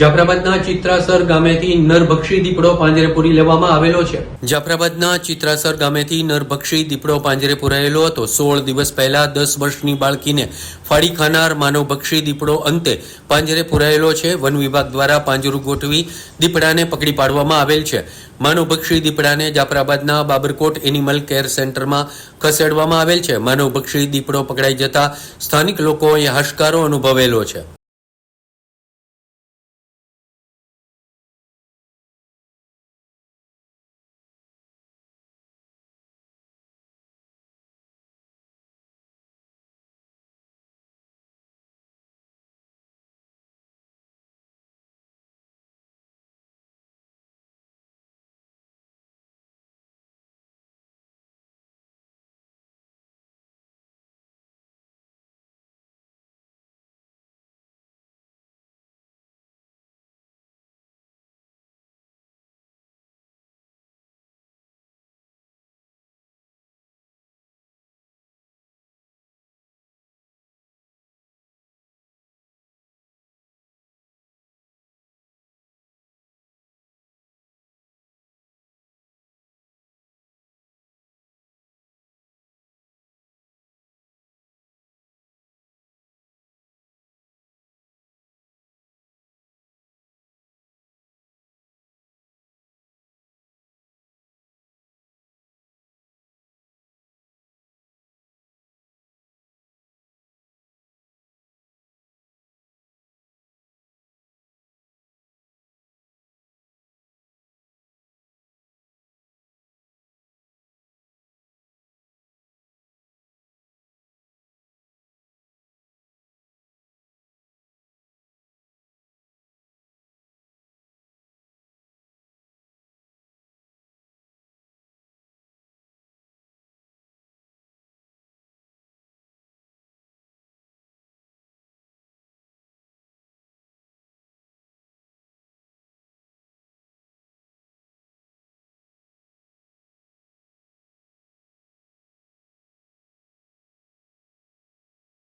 જાફરાબાદના ચિત્રાસર ગામેથી નરભક્ષી દીપડો પાંજરે પૂરી લેવામાં આવેલો છે. જાફરાબાદના ચિત્રાસર ગામેથી નરભક્ષી દીપડો પાંજરે પુરાયેલો હતો. સોળ દિવસ પહેલા દસ વર્ષની બાળકીને ફાડી ખાનાર માનવભક્ષી દીપડો અંતે પાંજરે પુરાયેલો છે. વન વિભાગ દ્વારા પાંજરું ગોઠવી દીપડાને પકડી પાડવામાં આવેલ છે. માનવભક્ષી દીપડાને જાફરાબાદના બાબરકોટ એનિમલ કેર સેન્ટરમાં ખસેડવામાં આવેલ છે. માનવભક્ષી દીપડો પકડાઈ જતા સ્થાનિક લોકોએ હાશકારો અનુભવેલો છે.